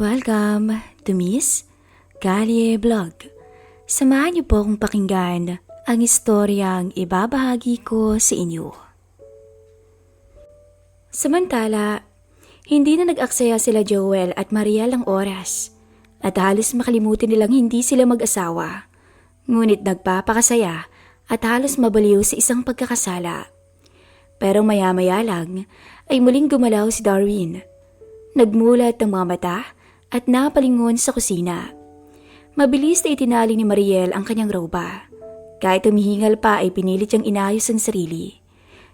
Welcome to Miss Galie Vlog. Samahan niyo po akong pakinggan ang istoryang ibabahagi ko sa inyo. Samantala, hindi na nag-aksaya sila Joel at Maria lang oras at halos makalimutin nilang hindi sila mag-asawa. Ngunit nagpapakasaya at halos mabaliw sa isang pagkakasala. Pero maya-maya lang ay muling gumalaw si Darwin. Nagmulat ang mga mata at napalingon sa kusina. Mabilis na itinali ni Mariel ang kanyang roba. Kahit humihingal pa ay pinilit niyang inayos ang sarili.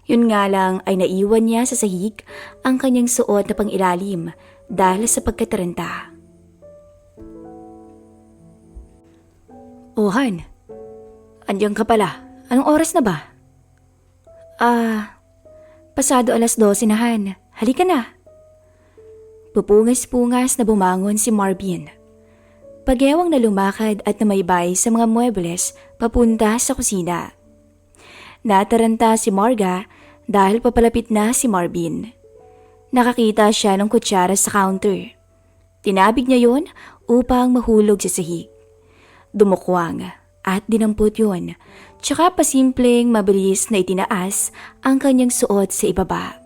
Yun nga lang ay naiwan niya sa sahig ang kanyang suot na pangilalim dahil sa pagkataranta. Ohan, andiyan ka pala. Anong oras na ba? Ah, pasado alas 12 na Han. Halika na. Pupungas-pungas na bumangon si Marvin. Pagyawang na lumakad at namaybay sa mga muebles papunta sa kusina. Nataranta si Marga dahil papalapit na si Marvin. Nakakita siya ng kutsara sa counter. Tinabig niya yon upang mahulog sa sahig. Dumukwang at dinampot yon, tsaka pasimpleng mabilis na itinaas ang kanyang suot sa ibaba.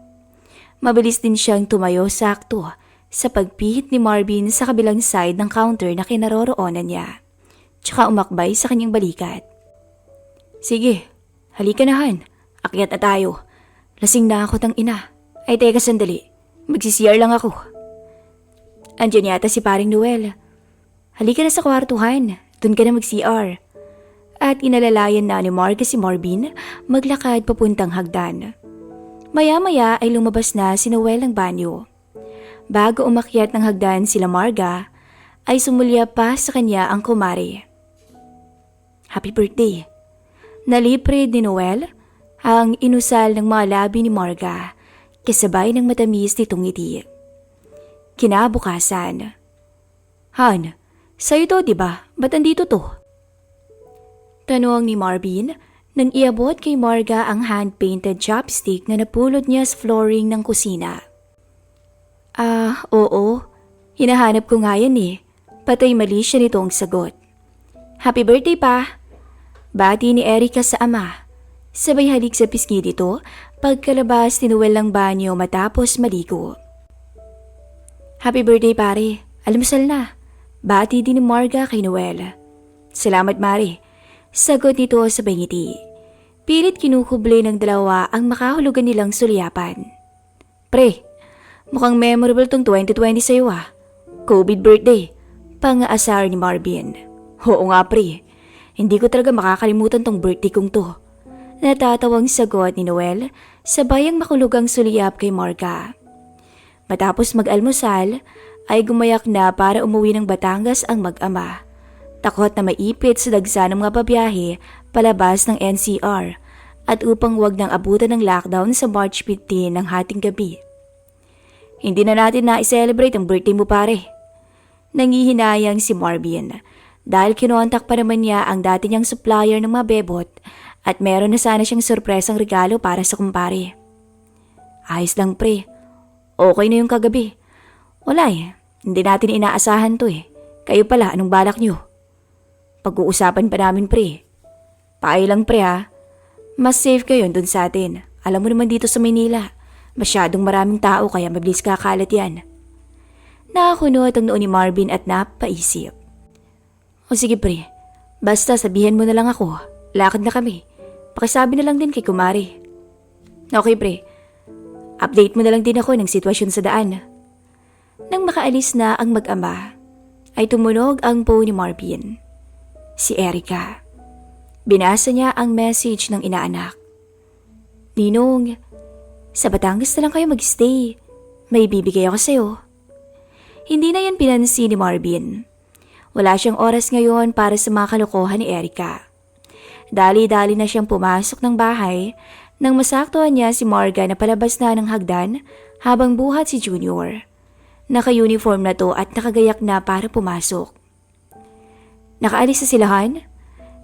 Mabilis din siyang tumayo sakto sa pagpihit ni Marvin sa kabilang side ng counter na kinaroroonan niya, tsaka umakbay sa kanyang balikat. Sige, halika na Han, akyat na tayo. Lasing na ako tang ina. Ay teka sandali, magsisiyar lang ako. Andiyan yata si paring Noel. Halika na sa kwartuhan, dun ka na mag-CR. At inalalayan na ni Marga si Marvin maglakad papuntang hagdan. Maya-maya ay lumabas na si Noel ng banyo. Bago umakyat ng hagdan sila Marga, ay sumulya pa sa kanya ang kumari. Happy birthday! Nalipre ni Noel ang inusal ng mga labi ni Marga kasabay ng matamis nitong ngiti. Kinabukasan. Han, sa'yo to diba? Ba't andito to? Tanong ni Marvin nang iabot kay Marga ang hand-painted chopstick na napulot niya sa flooring ng kusina. Ah, oo. Hinahanap ko nga yan eh. Patay mali siya nitong sagot. Happy birthday pa! Bati ni Erika sa ama. Sabay halik sa pisngi dito pagkalabas tinuwel ng banyo matapos maligo. Happy birthday pare. Almusal na. Bati din ni Marga kay Noel. Salamat Mari. Sagot nito sa ngiti. Pilit kinukuble ng dalawa ang makahulugan nilang sulyapan. Pre, mukhang memorable tong 2020 sa'yo ah. COVID birthday. Pang-aasar ni Marvin. Oo nga pre. Hindi ko talaga makakalimutan tong birthday kong to. Natatawang sagot ni Noel sabay ang makulugang suliyap kay Marga. Matapos mag-almusal, ay gumayak na para umuwi ng Batangas ang mag-ama. Takot na maipit sa dagsa ng mga babiyahe palabas ng NCR at upang wag nang abutan ng lockdown sa March 15 ng hating gabi. Hindi na natin na-celebrate ang birthday mo pare. Nangihinayang si Marvin dahil kinontak pa naman niya ang dati niyang supplier ng mga bebot at meron na sana siyang sorpresang regalo para sa kumpare. Ayos lang pre, okay na yung kagabi. Wala eh, hindi natin inaasahan to eh. Kayo pala, anong balak niyo? Pag-uusapan pa namin pre. Paay lang pre ha. Mas safe kayo dun sa atin. Alam mo naman dito sa Manila, masyadong maraming tao kaya mabilis kakalat yan. Nakakunot ang noon ni Marvin at napaisip. O sige pre, basta sabihin mo na lang ako, lakad na kami. Pakisabi na lang din kay Kumari. Okay pre, update mo na lang din ako ng sitwasyon sa daan. Nang makaalis na ang mag-ama, ay tumunog ang phone ni Marvin. Si Erika. Binasa niya ang message ng inaanak. Ninong, sa Batangas na lang kayo mag-stay. May bibigay ako sa'yo. Hindi na yan pinansin ni Marvin. Wala siyang oras ngayon para sa mga kalokohan ni Erika. Dali-dali na siyang pumasok ng bahay nang masaktuhan niya si Morgan na palabas na ng hagdan habang buhat si Junior. Naka-uniform na to at nakagayak na para pumasok. Nakaalis sa silahan?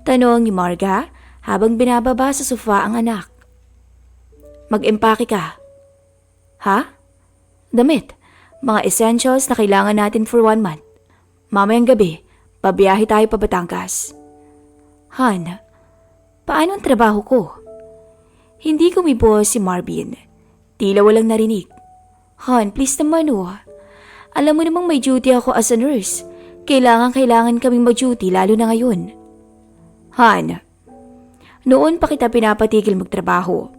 Tanong ni Marga habang binababa sa sofa ang anak. Mag-empake ka. Ha? Damit. Mga essentials na kailangan natin for one month. Mamayang gabi, pabiyahe tayo pa Batangas. Han, paano ang trabaho ko? Hindi kumibo si Marvin. Tila walang narinig. Han, please naman oh. Alam mo namang may duty ako as a nurse. Kailangan kailangan kaming mag-duty lalo na ngayon. Han, noon pa kita pinapatigil magtrabaho.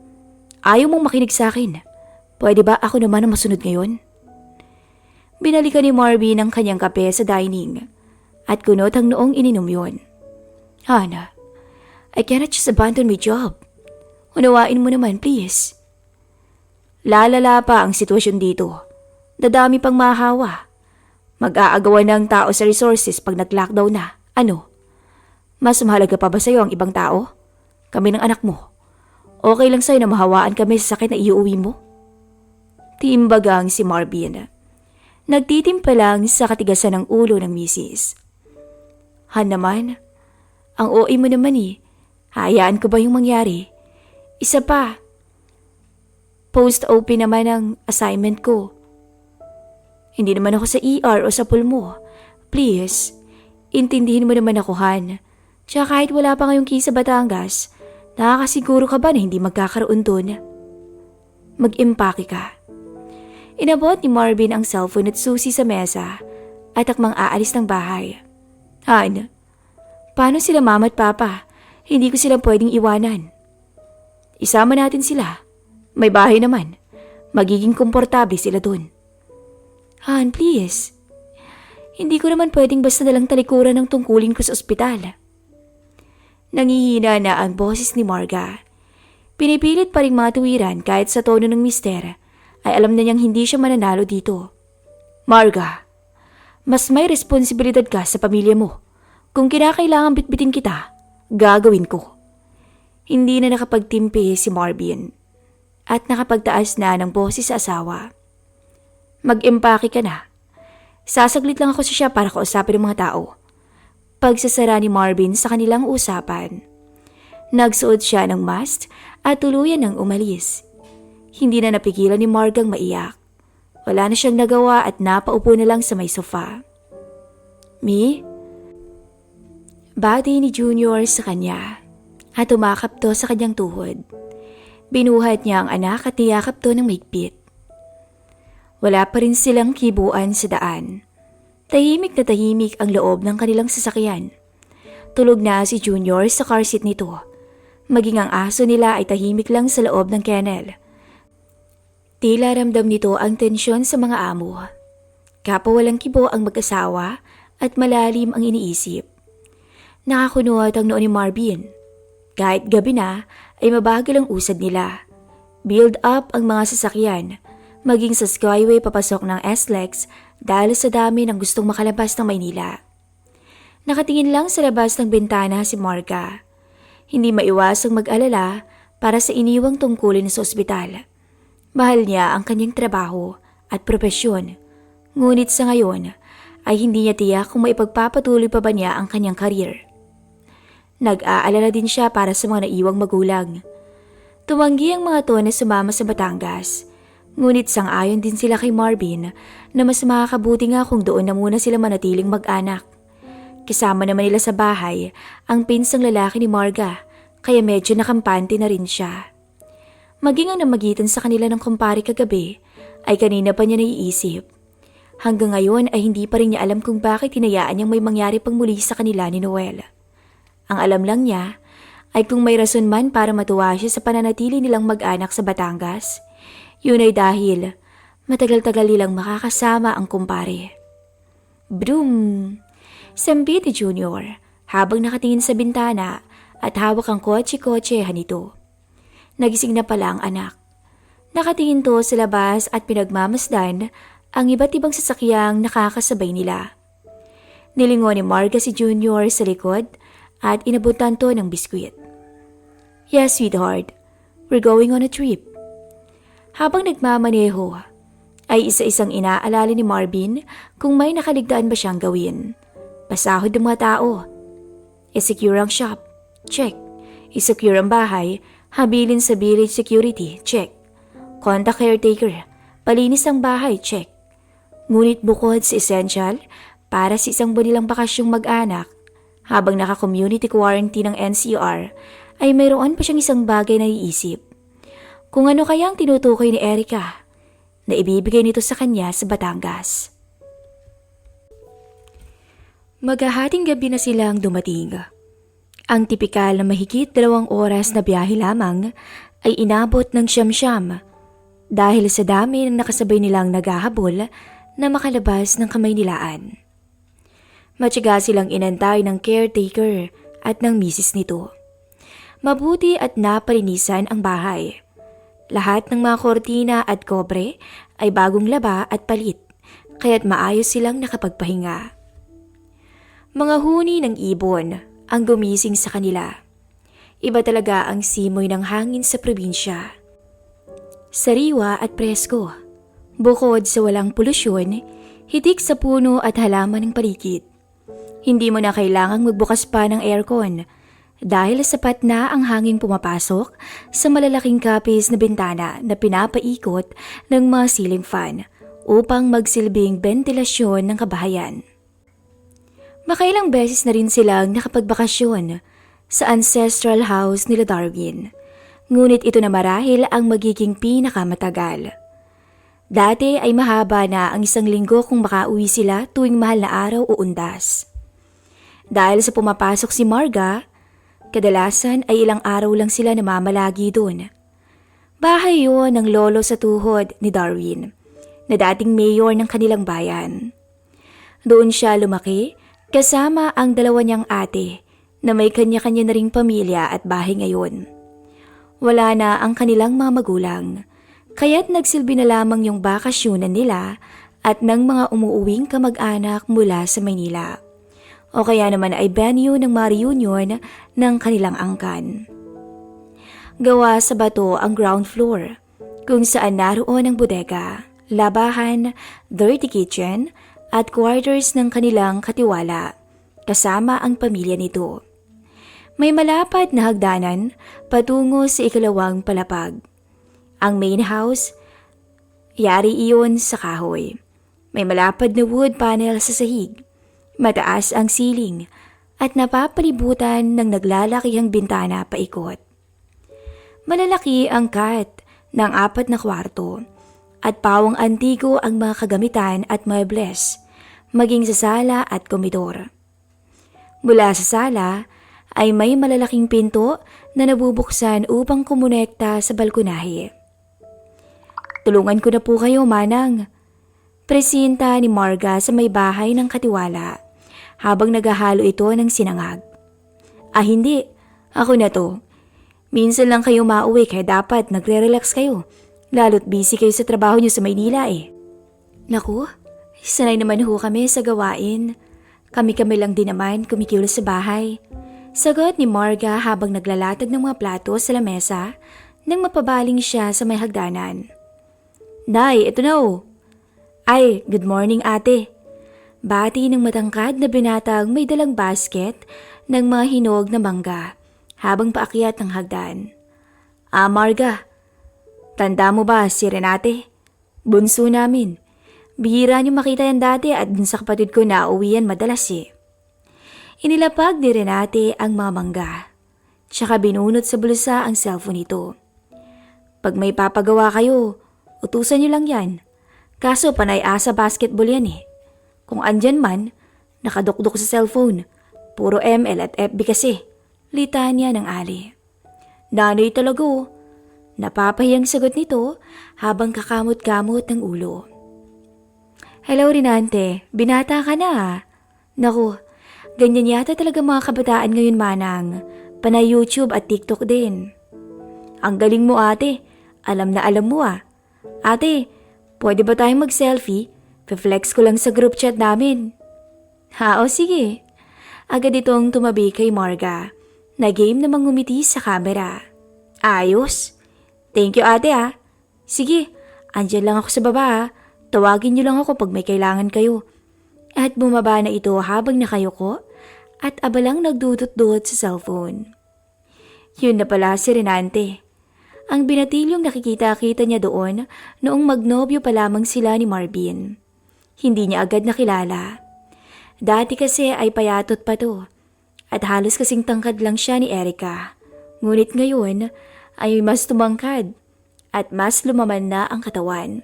Ayaw mong makinig sa akin. Pwede ba ako naman ang masunod ngayon? Binalikan ni Marvin ang kanyang kape sa dining at kunot ang noong ininom yun. Hana, I cannot just abandon my job. Unawain mo naman, please. Lalala pa ang sitwasyon dito. Dadami pang mahawa. Mag-aagawan ng tao sa resources pag nag-lockdown na. Ano? Mas mahalaga pa ba sa'yo ang ibang tao? Kami ng anak mo. Okay lang sa'yo na mahawaan kami sa sakit na iuwi mo? Timbagang si Marvin. Nagtitimpa lang sa katigasan ng ulo ng misis. Han naman, ang OA mo naman eh. Hayaan ko ba yung mangyari? Isa pa, post-OP naman ang assignment ko. Hindi naman ako sa ER o sa pool mo. Please, intindihin mo naman ako, Han. Tsaka kahit wala pa ngayong key sa Batangas, nakakasiguro ka ba na hindi magkakaroon dun? Mag-impake ka. Inabot ni Marvin ang cellphone at susi sa mesa at akmang aalis ng bahay. Han, paano sila mama at papa? Hindi ko sila pwedeng iwanan. Isama natin sila. May bahay naman. Magiging komportable sila dun. Han, please. Hindi ko naman pwedeng basta nalang talikuran ng tungkulin ko sa ospital. Nangihina na ang boses ni Marga. Pinipilit pa rin matuwiran kahit sa tono ng mister ay alam na niyang hindi siya mananalo dito. Marga, mas may responsibilidad ka sa pamilya mo. Kung kinakailangan bitbitin kita, gagawin ko. Hindi na nakapagtimpi si Marvin at nakapagtaas na ng boses sa asawa. Mag-impake ka na. Sasaglit lang ako sa siya para kausapin ng mga tao. Pagsasara ni Marvin sa kanilang usapan. Nagsuot siya ng mask at tuluyan ng umalis. Hindi na napigilan ni Margang maiyak. Wala na siyang nagawa at napaupo na lang sa may sofa. Mi? Bati ni Junior sa kanya at umakap to sa kanyang tuhod. Binuhat niya ang anak at niyakap to ng maigpit. Wala pa rin silang kibuan sa daan. Tahimik na tahimik ang loob ng kanilang sasakyan. Tulog na si Junior sa car seat nito. Maging ang aso nila ay tahimik lang sa loob ng kennel. Tila ramdam nito ang tensyon sa mga amo. Kapwa walang kibo ang mag-asawa at malalim ang iniisip. Nakakunot ang noon ni Marvin. Kahit gabi na, ay mabagal ang usad nila. Build up ang mga sasakyan, maging sa Skyway papasok ng SLEX dahil sa dami ng gustong makalabas ng Maynila. Nakatingin lang sa labas ng bintana si Marga. Hindi maiwasang mag-alala para sa iniwang tungkulin sa ospital. Mahal niya ang kanyang trabaho at propesyon. Ngunit sa ngayon ay hindi niya tiyak kung maipagpapatuloy pa ba niya ang kanyang karir. Nag-aalala din siya para sa mga naiwang magulang. Tumanggi ang mga to na sumama sa Batangas. Ngunit sang-ayon din sila kay Marvin na mas makakabuti nga kung doon na muna sila manatiling mag-anak. Kasama naman nila sa bahay ang pinsang lalaki ni Marga kaya medyo nakampante na rin siya. Maging ang namagitan sa kanila ng kumpare kagabi ay kanina pa niya naiisip. Hanggang ngayon ay hindi pa rin niya alam kung bakit hinayaan niyang may mangyari pang muli sa kanila ni Noel. Ang alam lang niya ay kung may rason man para matuwa siya sa pananatili nilang mag-anak sa Batangas, yun ay dahil matagal-tagal nilang makakasama ang kumpare. Broom! Sambi ni Junior habang nakatingin sa bintana at hawak ang kotse-kotsehan nito. Nagising na pala ang anak. Nakatingin to sa labas at pinagmamasdan ang iba't ibang sasakyang nakakasabay nila. Nilingon ni Marga si Junior sa likod at inabutan to ng biskwit. Yes, sweetheart. We're going on a trip. Habang nagmamaneho, ay isa-isang inaalala ni Marvin kung may nakaligtaan ba siyang gawin. Pasahod ng mga tao. I-secure ang shop. Check. I-secure ang bahay. Habilin sa village security. Check. Contact caretaker. Palinis ang bahay. Check. Ngunit bukod sa essential, para sa isang buwan nilang bakasyong mag-anak, habang naka-community quarantine ng NCR, ay mayroon pa siyang isang bagay na iisip. Kung ano kaya ang tinutukoy ni Erica na ibibigay nito sa kanya sa Batangas. Maghahating gabi na silang dumating. Ang tipikal na mahigit dalawang oras na biyahe lamang ay inabot ng siyam-siyam dahil sa dami ng nakasabay nilang naghahabol na makalabas ng kamay nilaan. Matyaga silang inantay ng caretaker at ng misis nito. Mabuti at naparinisan ang bahay. Lahat ng mga kortina at kobre ay bagong laba at palit, kaya't maayos silang nakapagpahinga. Mga huni ng ibon ang gumising sa kanila. Iba talaga ang simoy ng hangin sa probinsya. Sariwa at presko. Bukod sa walang polusyon, hitik sa puno at halaman ng paligid. Hindi mo na kailangang magbukas pa ng aircon dahil sapat na ang hanging pumapasok sa malalaking kapis na bintana na pinapaikot ng mga ceiling fan upang magsilbing ventilasyon ng kabahayan. Makailang beses na rin silang nakapagbakasyon sa ancestral house nila Darwin. Ngunit ito na marahil ang magiging pinakamatagal. Dati ay mahaba na ang isang linggo kung makauwi sila tuwing mahal na araw o undas. Dahil sa pumapasok si Marga, kadalasan ay ilang araw lang sila namamalagi doon. Bahay yun ng lolo sa tuhod ni Darwin, na dating mayor ng kanilang bayan. Doon siya lumaki kasama ang dalawa niyang ate na may kanya-kanya na ring pamilya at bahay ngayon. Wala na ang kanilang mga magulang, kaya't nagsilbi na lamang yung bakasyonan nila at ng mga umuuwing kamag-anak mula sa Maynila o kaya naman ay venue ng mga reunion ng kanilang angkan. Gawa sa bato ang ground floor, kung saan naroon ang bodega, labahan, dirty kitchen, at quarters ng kanilang katiwala, kasama ang pamilya nito. May malapad na hagdanan patungo sa ikalawang palapag. Ang main house, yari iyon sa kahoy. May malapad na wood panel sa sahig Mataas ang siling at napapalibutan ng naglalakihang bintana paikot. Malalaki ang kat ng apat na kwarto at pawang antigo ang mga kagamitan at muebles, maging sa sala at komedor. Mula sa sala ay may malalaking pinto na nabubuksan upang kumonekta sa balkonahe. Tulungan ko na po kayo, Manang. Presinta ni Marga sa may bahay ng katiwala habang naghahalo ito ng sinangag. Ah hindi, ako na to. Minsan lang kayo mauwi kaya dapat nagre-relax kayo. Lalo't busy kayo sa trabaho niyo sa Maynila eh. Naku, sanay naman ho kami sa gawain. Kami-kami lang din naman kumikilos sa bahay. Sagot ni Marga habang naglalatag ng mga plato sa lamesa nang mapabaling siya sa may hagdanan. Day, ito na oh. Ay, good morning ate. Bati ng matangkad na binatang may dalang basket ng mga hinog na mangga habang paakyat ng hagdan. Ah, Marga, tanda mo ba si Renate? Bunso namin. Bihira niyo makita yan dati at dun sa kapatid ko na uwian madalas eh. Inilapag ni Renate ang mga mangga. Tsaka binunot sa bulsa ang cellphone nito. Pag may papagawa kayo, utusan niyo lang yan. Kaso panay asa basketball yan eh. Kung andyan man, nakadukdok sa cellphone. Puro ML at FB kasi. Litanya ng ali. Nanay talaga oh. Napapahiyang sagot nito habang kakamot-kamot ng ulo. Hello Rinante, binata ka na ah. Naku, ganyan yata talaga mga kabataan ngayon manang. Panay YouTube at TikTok din. Ang galing mo ate, alam na alam mo ah. Ate, pwede ba tayong mag-selfie Pe-flex ko lang sa group chat namin. Ha, o sige. Agad itong tumabi kay Marga na game namang ngumiti sa camera. Ayos. Thank you ate ah. Sige, andyan lang ako sa baba ah. Tawagin niyo lang ako pag may kailangan kayo. At bumaba na ito habang nakayoko at abalang nagdudot-dot sa cellphone. Yun na pala si Renante. Ang binatilyong nakikita-kita niya doon noong magnobyo pa lamang sila ni Marvin. Hindi niya agad nakilala. Dati kasi ay payatot pa to. At halos kasing tangkad lang siya ni Erika. Ngunit ngayon ay mas tumangkad at mas lumaman na ang katawan.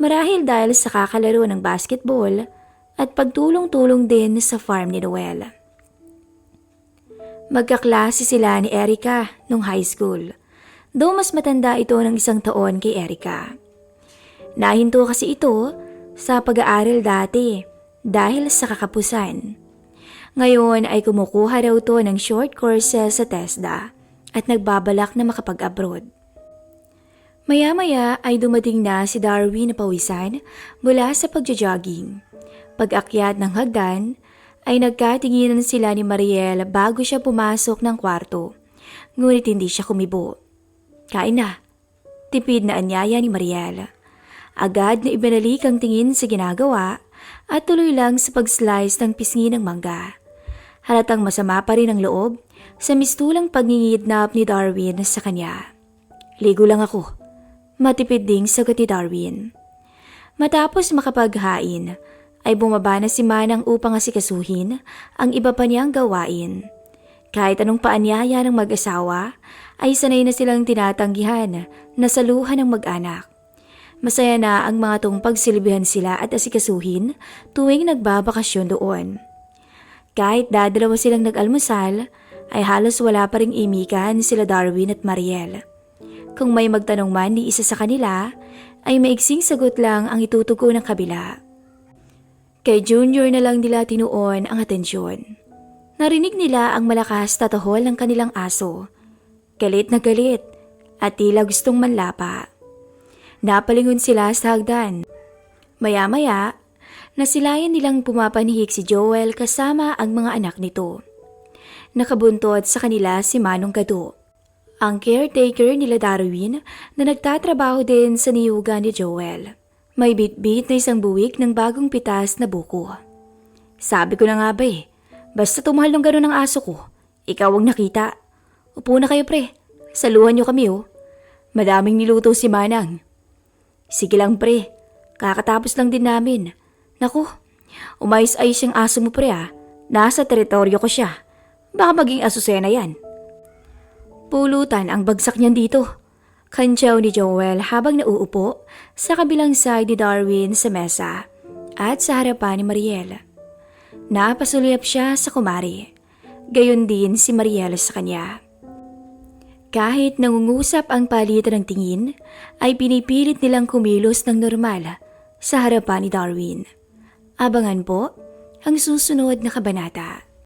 Marahil dahil sa kakalaro ng basketball at pagtulong-tulong din sa farm ni Noel. Magkaklase sila ni Erika nung high school. Though mas matanda ito ng isang taon kay Erika. Nahinto kasi ito sa pag-aaral dati dahil sa kakapusan. Ngayon ay kumukuha raw to ng short courses sa TESDA at nagbabalak na makapag-abroad. Maya-maya ay dumating na si Darwin na pawisan mula sa pagja-jogging. Pag-akyat ng hagdan ay nagkatinginan sila ni Mariel bago siya pumasok ng kwarto. Ngunit hindi siya kumibo. Kain na. Tipid na anyaya ni Mariel. Agad na ibinalik ang tingin sa ginagawa at tuloy lang sa pag-slice ng pisngi ng mangga. Halatang masama pa rin ang loob sa mistulang pagngingidnap ni Darwin sa kanya. Ligo lang ako. Matipid ding sagot ni Darwin. Matapos makapaghain, ay bumaba na si Manang upang asikasuhin ang iba pa niyang gawain. Kahit anong paanyaya ng mag-asawa, ay sanay na silang tinatanggihan na saluhan ng mag-anak. Masaya na ang mga tong pagsilbihan sila at asikasuhin tuwing nagbabakasyon doon. Kahit dadalawa silang nag-almusal, ay halos wala pa ring imikan sila Darwin at Mariel. Kung may magtanong man ni isa sa kanila, ay maiksing sagot lang ang itutugo ng kabila. Kay Junior na lang nila tinuon ang atensyon. Narinig nila ang malakas na tahol ng kanilang aso. Galit na galit at tila gustong manlapa. Napalingon sila sa hagdan. Maya-maya, nasilayan nilang pumapanihik si Joel kasama ang mga anak nito. Nakabuntod sa kanila si Manong Gado. Ang caretaker nila Darwin na nagtatrabaho din sa niyuga ni Joel. May bit-bit na isang buwik ng bagong pitas na buko. Sabi ko na nga ba eh, basta tumahal ng gano'n ang aso ko, ikaw ang nakita. Upo na kayo pre, saluhan niyo kami oh. Madaming niluto si Manang. Sige lang pre, kakatapos lang din namin. Naku, umayos-ayos yung aso mo pre ah. Nasa teritoryo ko siya. Baka maging asusena yan. Pulutan ang bagsak niyan dito. Kantsaw ni Joel habang nauupo sa kabilang side ni Darwin sa mesa at sa harapan ni Mariel. Napasulyap siya sa kumari. Gayon din si Mariel sa kanya. Kahit nangungusap ang palitan ng tingin, ay pinipilit nilang kumilos ng normal sa harapan ni Darwin. Abangan po ang susunod na kabanata.